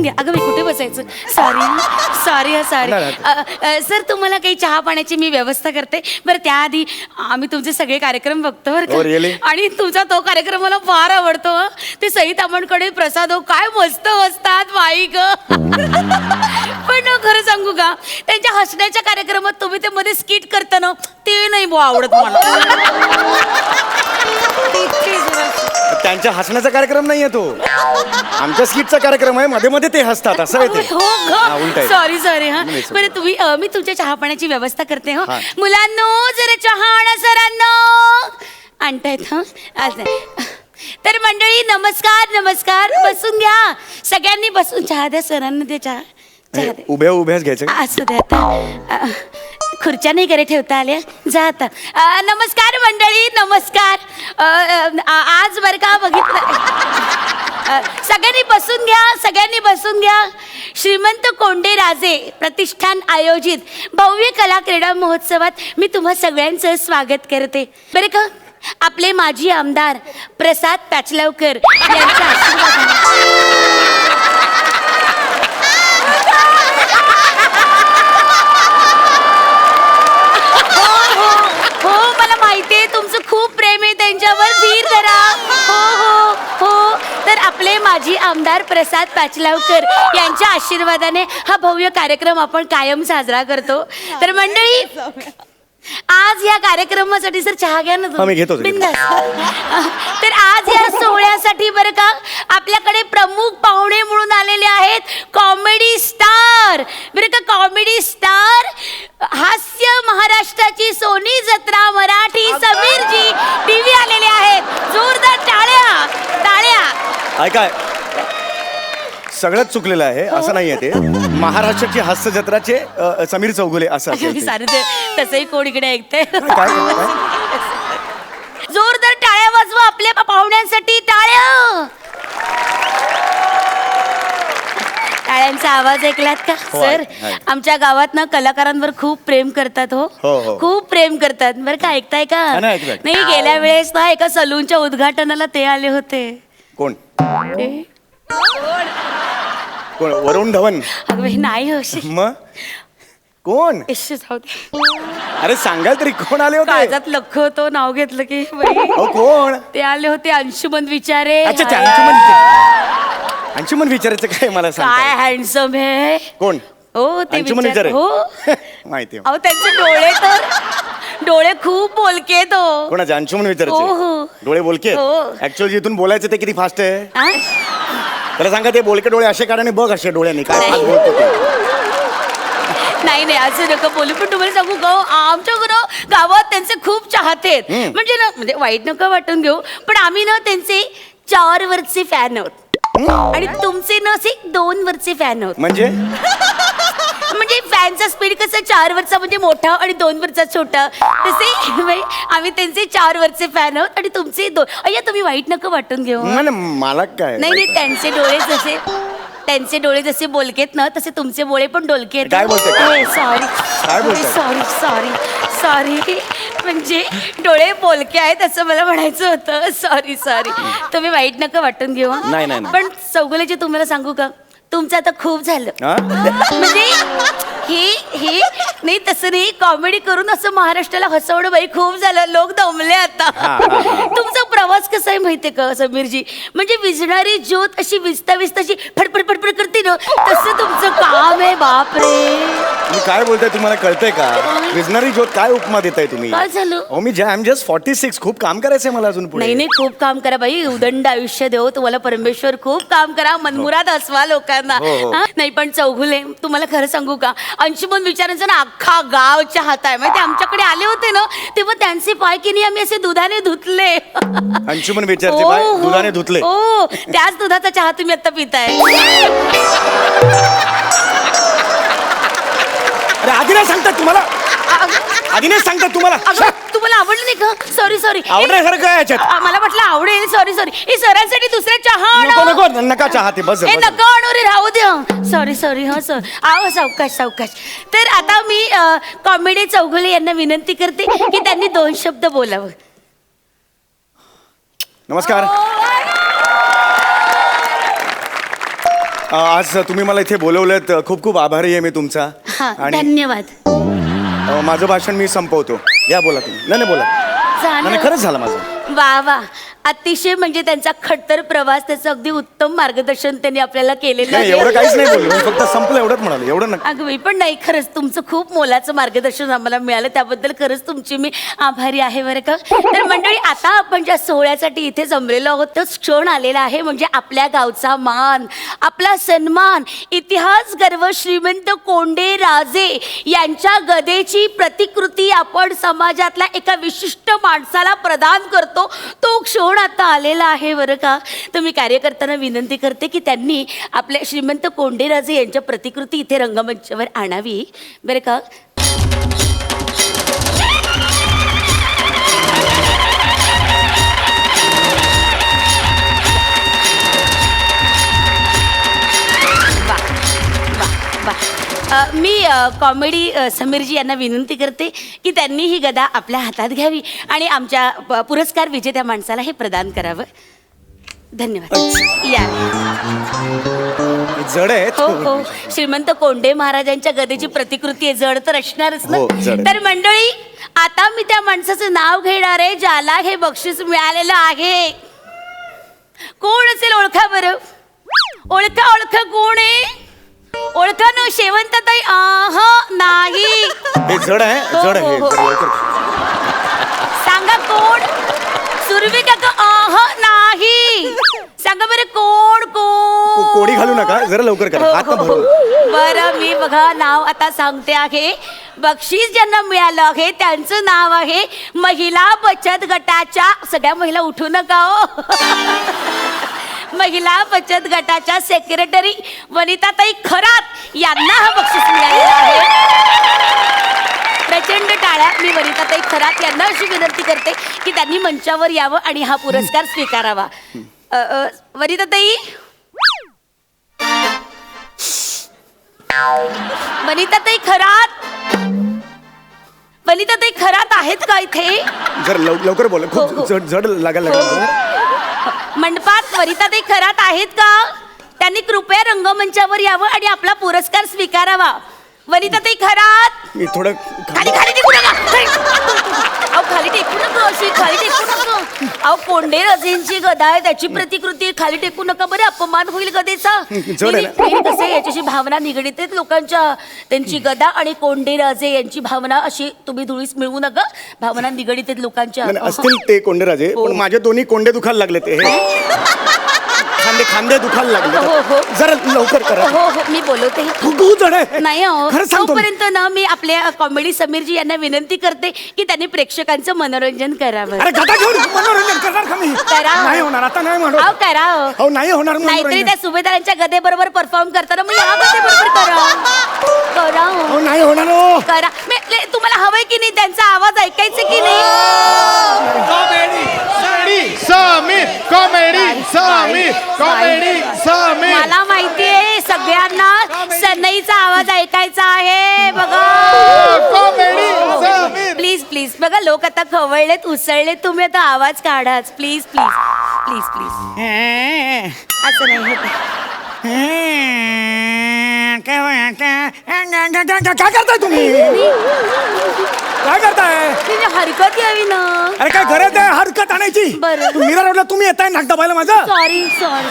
बसून घ्या अगं मी कुठे बसायचं सॉरी सॉरी हा सॉरी. सर तुम्हाला काही चहा पाण्याची मी व्यवस्था करते बरं त्याआधी आम्ही तुमचे सगळे कार्यक्रम बघतो बरं Oh, really? का आणि तुमचा तो कार्यक्रम मला फार आवडतो हं. ते सई तामणकडे प्रसाद हो काय मस्त बसतात बाई ग पण ना, खरं सांगू का त्यांच्या हसण्याच्या कार्यक्रमात तुम्ही ते मध्ये स्किट करता ना ते नाही बुवा आवडत मला. त्यांच्या हसण्याचा कार्यक्रम नाहीये तो. आमच्या स्किटचा कार्यक्रम आहे मध्ये मध्ये ते हसतात असं आहे ते. हो हा. सॉरी सॉरी हा. बरं. तुम्ही अं, मी तुमच्या चहा पाण्याची व्यवस्था करते हो. हा. मुलांनो जरा चहा आणा सरांनो. आणतायत हा? असं. तर मंडळी नमस्कार नमस्कार. बसून घ्या. सगळ्यांनी बसून चहा द्या सरांना द्या चहा. चहा द्या. उभ्या उभ्याच घ्यायचं? असू द्या आता. अ, खुर्च्या नाही करे ठेवता आल्या? जा आता. अ, नमस्कार मंडळी नमस्कार. अ, अ, आज बरं का बघितलं अ, सगळ्यांनी बसून घ्या सगळ्यांनी बसून घ्या. श्रीमंत कोंडे राजे प्रतिष्ठान आयोजित भव्य कला क्रीडा महोत्सवात मी तुम्हा सगळ्यांचं स्वागत करते. बरं का? आपले माजी आमदार प्रसाद पॅचलवकर यांच्या आशीर्वादाने हो मला माहितीये तुमचं खूप प्रेम आहे त्यांच्यावर धीर धरा हो हो हो तर आपले माजी आमदार प्रसाद पाचलावकर यांच्या आशीर्वादाने हा भव्य कार्यक्रम आपण कायम साजरा करतो तर मंडळी आज या कार्यक्रमासाठी सर चहा घ्या ना हा, मी घेतो. बिनधास्त. तर आज या सोहळ्यासाठी बरं का आपल्याकडे प्रमुख पाहुणे म्हणून आलेले आहेत कॉमेडी स्टार बरं का कॉमेडी स्टार हास्य महाराष्ट्राची सोनी जत्रा मराठी समीरजी टीव्ही आलेले आहेत जोरदार टाळ्या टाळ्या ऐका सगळंच चुकलेलं आहे असं नाहीये ते महाराष्ट्राची हास्य जत्राचे अ, समीर चौगुले असं असेल ते. सारे ते तसंही कोण इकडे काय काय? जोरदार टाळ्या वाजवा आपल्या पाहुण्यांसाठी टाळ्या टाळ्यांचा आवाज ऐकलात का हो, सर. आमच्या गावात ना कलाकारांवर खूप प्रेम करतात हो हो, हो. खूप प्रेम करतात बरं का ऐकताय का नाही, ऐकलंय. नाही गेल्या वेळेस ना एका सलूनच्या उद्घाटनाला ते आले होते कोण ते कोण वरुण धवन? अगं बाई, नाही हो. मग कोण? इश्श, जाऊ दे. अरे सांगाल तरी कोण आले होते? काळजात लख होतो नाव घेतलं की बाई. अहो कोण? ते आले होते अंशुमन विचारे. अच्छा अच्छा, हाय. अंशुमन विचार- अंशुमन विचारायचं काय मला काय हँडसम आहे? कोण? हो ते अंशुमन विचार- विचारे. हो. माहिती आहे. अहो त्यांचे डोळे तर डोळे खूप बोलके तो कोणाचे अंशुमन हो, हो. विचारायचे डोळे बोलके हो. ऍक्च्युअली जिथून बोलायचं ते किती फास्ट आहे त्याला सांगा ते बोलके डोळे असे काढाने बघ असे डोळ्यांनी काय नाही. fast बोलतो ते. नाही नाही असं नका बोलू पण तुम्हाला सांगू गाव आमच्या गाव गावात त्यांचे खूप चाहते आहेत. हम्म. म्हणजे ना म्हणजे वाईट नका वाटून घेऊ पण आम्ही ना त्यांचे चार वरचे फॅन आहोत आणि तुमचे ना असे दोन वरचे फॅन आहोत म्हणजे फॅनचा स्पीड कसं चार वरचा म्हणजे मोठा आणि दोन वरचा छोटा तसे म्हणजे आम्ही त्यांचे चार वरचे फॅन आहोत आणि तुमचे दोन अय्या तुम्ही वाईट नका वाटून घेऊ. नाही, नाही, मला काय नाही नाही त्यांचे डोळे जसे त्यांचे डोळे जसे बोलकेत ना तसे तुमचे डोळे पण डोलके काय बोलते? सॉरी? सॉरी सॉरी सॉरी म्हणजे डोळे बोलके आहेत असं मला म्हणायचं होतं सॉरी सॉरी तुम्ही वाईट नका वाटून घेऊ हं. नाही, नाही, नाही. पण चौगुलेचे तुम्हाला सांगू का तुमचं आता खूप झालं. हा? म्हणजे हे हे नाही तसं नाही. कॉमेडी करून असं महाराष्ट्राला हसवणं बाई खूप झालं. लोक दमले आता. हा, हा, हा. तुमचा प्रवास कसा आहे माहितीये का समीरजी? म्हणजे विझणारी ज्योत अशी विजता विजता अशी फडफड फडफड करते ना तसं तुमचं काम आहे बापरे. मी काय बोलताय तुम्हाला कळतंय का? विजनरी ज्योत काय उपमा देताय तुम्ही? काय झालं? हो मी I am just forty six खूप काम करायचंय मला अजून पुढे. नाही नाही खूप काम करा बाई. उदंड आयुष्य देव तुम्हाला परमेश्वर खूप काम करा. मनमुराद हसवा लोकांना. हो, हो. हा? नाही पण चौघुले तुम्हाला खरं सांगू का? अंशुमन विचारांचं ना अख्खा गावच्या हात आहे माहिती आमच्याकडे आले होते ना तेव्हा त्यांचे पाय की नाही आम्ही असे दुधाने धुतले. अंशुमन विचारचे बाय हो, हो. दुधाने धुतले. हो त्याच दुधाचा चहा तुम्ही आता पिताय. अरे आधी नाही सांगतात तुम्हाला? आधी नाही सांगतात तुम्हाला? अगं तुम्हाला आवडलं नाही का? सॉरी सॉरी आवडण्यासारखं काय याच्यात. मला म्हटलं आवडेल. सॉरी सॉरी हे सरांसाठी दुसरा चहा नको आणा. नको नका चाहते बस ए बस. नका आणू रे राहू द्या सॉरी सॉरी हा सर. आव सावकाश सावकाश. तर आता मी कॉमेडी चौगुले यांना विनंती करते की त्यांनी दोन शब्द बोलावं. नमस्कार. अ, आज तुम्ही मला इथे बोलवलेत. खूप खूप आभारी आहे मी तुमचा. हा आणि धन्यवाद. अ, माझं भाषण मी संपवतो. या बोला तुम्ही. नाही नाही बोला. नाही, नाही झालं खरंच झालं माझं. वा वा. अतिशय म्हणजे त्यांचा खडतर प्रवास त्याचं अगदी उत्तम मार्गदर्शन त्यांनी आपल्याला केलेलं नाही आहे. एवढं काहीच नाही बोललो. मी फक्त संपलं एवढंच म्हणालो. एवढं नका अगं मी पण नाही. खरंच तुमचं खूप मोलाचं मार्गदर्शन आम्हाला मिळालं. त्याबद्दल खरंच तुमची मी आभारी आहे बरं का. तर मंडळी आता आपण ज्या सोहळ्यासाठी इथे जमलेलो आहोत तोच क्षण आलेला आहे. म्हणजे आपल्या गावचा मान आपला सन्मान इतिहास गर्व श्रीमंत कोंडे राजे यांच्या गदेची प्रतिकृती आपण समाजातल्या एका विशिष्ट माणसाला प्रदान करतो. तो क्षण आता आलेला आहे बरं का. तर मी कार्यकर्त्यांना विनंती करते की त्यांनी आपल्या श्रीमंत कोंडेराजे यांच्या प्रतिकृती इथे रंगमंचावर आणावी. बरं का? अ, मी अ, कॉमेडी अ, समीरजी यांना विनंती करते की त्यांनी ही गदा आपल्या हातात घ्यावी आणि आमच्या प- पुरस्कार विजेत्या माणसाला हे प्रदान करावं. धन्यवाद. या. जड आहे. हो हो. श्रीमंत कोंडे महाराजांच्या गदेची प्रतिकृती आहे. जड तर असणारच ना. हो, जड आहे. तर मंडळी आता मी त्या माणसाचं नाव घेणार आहे ज्याला हे बक्षीस मिळालेलं आहे. कोण असेल ओळखा बरं? ओळखा ओळखा कोण आहे? ओळखा न शेवंतताई आह नाही. हे जड आहे जड आहे. हे. हो, हो. सांगा कोण? सुरवी काका आह नाही. सांगा बरं कोण को- कोण कोडी घालू नका जरा लवकर करा. हो, हो, हो. बरं मी बघा नाव आता सांगते आहे. बक्षीस ज्यांना मिळालं आहे त्यांचं नाव आहे महिला बचत गटाच्या. सगळ्या महिला उठू नका हो. महिला बचत गटाच्या सेक्रेटरी वनिताताई खरात यांना हा बक्षीस मिळालेला आहे. प्रचंड टाळ्या. मी वनिताताई खरात यांना अशी विनंती करते की त्यांनी मंचावर यावं आणि हा पुरस्कार स्वीकारावा. अ, अ, वनिताताई? वनिताताई खरात? वनिताताई खरात आहेत का इथे? जरा लव- लवकर बोला. हो, खूप हो. जड जड लागायला हो, लागलं मंडपात वनिताताई खरात आहेत का? त्यांनी कृपया रंगमंचावर यावं आणि आपला पुरस्कार स्वीकारावा. वनिताताई खरात मी थोडं खाली खाली टेकू नका. खाली. अहो खाली टेकू नका अशी खाली टेकू नका. अहो कोंडे रजेंची गदा आहे त्याची प्रतिकृती. खाली टेकू नका बरं अपमान होईल गदेचा. जड आहे ना. नाही, नाही, कसं याच्याशी भावना निगडीत आहेत लोकांच्या. त्यांची गदा आणि कोंडे राजे यांची भावना अशी तुम्ही धुळीस मिळवू नका. भावना निगडीत आहेत लोकांच्या. नाही, नाही, असतील ते कोंडेराजे हो. पण माझे दोन्ही कोंडे दुखायला लागले ते खांदे खांदे दुखायला हो, लागले. हो. जरा लवकर करा. हो हो मी बोलवते. तू तू जड आहे नाही हो. सांगतो मी. तोपर्यंत ना मी आपल्या कॉमेडी समीरजी यांना विनंती करते की त्यांनी प्रेक्षकांचं मनोरंजन करावं. अरे गदा घेऊन मनोरंजन करणार का मी? करा. नाही होणार आता नाही अहो म्हणणार करा हो. हो नाही होणार नाहीतरी मनोरंजन. त्या सुभेदारांच्या गदे बरोबर परफॉर्म करताना मग या करा करा हो. हो नाही होणार हो. करा. मे- ले- तुम्हाला हवंय की नाही? त्यांचा आवाज ऐकायचा की नाही? Comedy Sameer comedy Sameer comedy Sameer मला माहितीये सगळ्यांना सनईचा आवाज ऐकायचा आहे बघा. कॉमेडी समीर प्लीज प्लीज बघा लोक आता खवळलेत उसळलेत तुम्ही आता आवाज काढाच प्लीज प्लीज प्लीज प्लीज असं नाही होत. काय करताय तुम्ही? काय करताय? तिने हरकत यावी ना. अरे काय गरज आहे हरकत आणायची? बरं. मीरा रोडला तुम्ही येताय नाक दबायला माझं? सॉरी सॉरी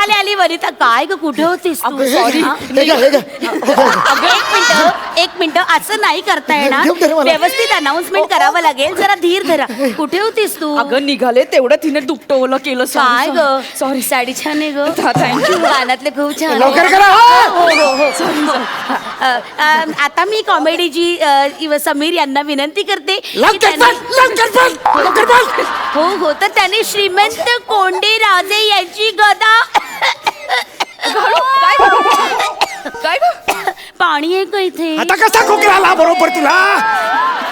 आली आली वनिता काय ग कुठे होतीस तू? हे हे. अगं एक मिनिट एक मिनिट असं नाही करता येणार. घेऊ दे रे मला. व्यवस्थित अनाउन्समेंट करावं लागेल जरा धीर धरा. कुठे होतीस तू? अगं निघाले तेवढं तिने दुपटं ओलं केलं काय ग? सॉरी साडी छान आहे ग. थँक्यू कानातले खूप छान लवकर आहे. करा, हा. हो हो हो अ, अ, आता मी कॉमेडी जी इव- समीर यांना विनंती करते की लवकर त्यांनी- बोल, लवकर बोल, लवकर बोल. हो हो तर त्याने श्रीमंत कोंडे राजे यांची गदा काय ग? पाणी आहे का इथे? आता कसा खोकला आला बरोबर तुला?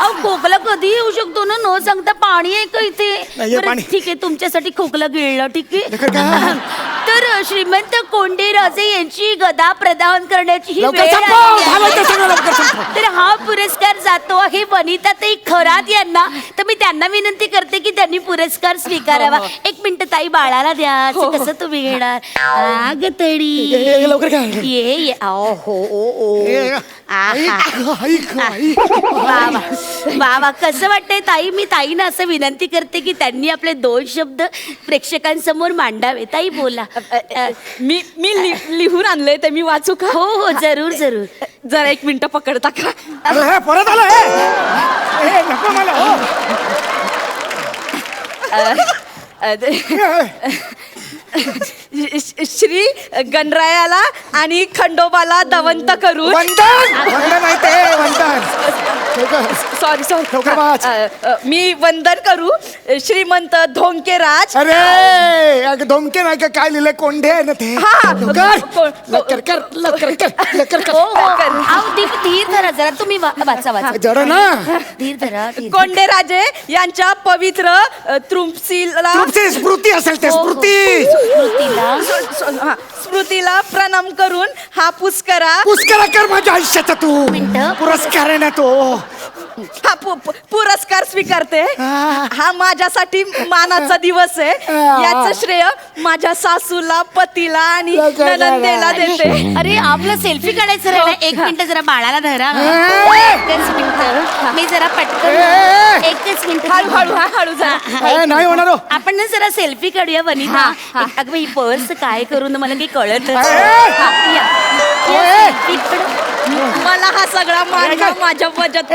अहो खोकला कधी येऊ शकतो ना? न सांगता पाणी आहे का इथे? नाहीये बरं, पाणी. ठीक आहे तुमच्यासाठी खोकला गिळलं ठीक आहे? श्रीमंत कोंडे राजे यांची गदा प्रदान करण्याची ही लवकर वेळ संपव आलेली झालं आहे. ते सगळं लवकर संपव. तर हा पुरस्कार जातो आहे वनिता ते खरात यांना. तर मी त्यांना विनंती करते की त्यांनी पुरस्कार स्वीकारावा. एक मिनिट ताई बाळाला द्या. असं कसं तुम्ही घेणार? आग तडी ये, ये, लवकर घ्या. ये ये. आओ हो ओ ओ. ये. ऐक. वा वा वा वा. कसं वाटतंय ताई? मी ताईनं असं विनंती करते की त्यांनी आपले दोन शब्द प्रेक्षकांसमोर मांडावे. ताई बोला. मी मी लि- लिहून आणलंय ते मी वाचू का? हो हो जरूर जरूर. जरा एक मिनिट पकडता का? अरे हे परत आलं हे. ए, नको मला हो. अ, ते- श- श्री गणरायाला आणि खंडोबाला दवंत करून वंदन! वंदन आहे वंदन. Sorry sorry. मी वंदन करू. श्रीमंत धोंकेराज. अरे! अगं धोमके नाही का काय लिहिलंय? कोंढे आहे ना ते. हा. कर कर हो कर. हो धीर धीर जरा. तुम्ही वा- वाचा वाचा. जरा ना. धीर धरा धीर. कोंडेराजे यांच्या पवित्र अ, त्रुंपसीला स्मृती स्मृती असेल ते हो, हो. स्मृती स्मृतीला हा, स्मृतीला प्रणाम करून हा पुष्करा पुष्करा कर माझ्या आयुष्याचा तू मिनिटं. पुरस्कार आहे ना तो हा पु- पु- पुरस्कार स्वीकारते. हा. हा माझ्यासाठी मानाचा दिवस आहे. हा. याचं श्रेय माझ्या सासूला पतीला आणि लगा. देते. अरे आपलं सेल्फी काढायचं राहिलं एक मिनिट जरा बाळाला धरा. ए! एकच मिनिट. मी जरा पटकन! एकच मिनिट हळू हळू हा हळू जा. ए, नाही होणार हो. आपण ना जरा सेल्फी काढूया वनिता. एक- अगं ही पर्स काय करून? मला काही कळत ए! ए! मला हा सगळा मान माझ्या बचत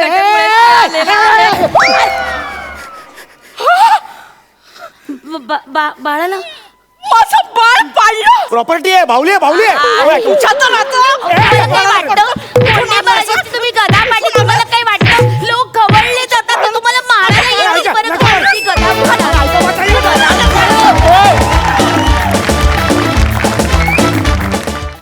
बाळाला? माझं बाळ प्रॉपर्टी आहे भाऊली आहे भावली आहे. तुम्ही गदा पाणी तुम्हाला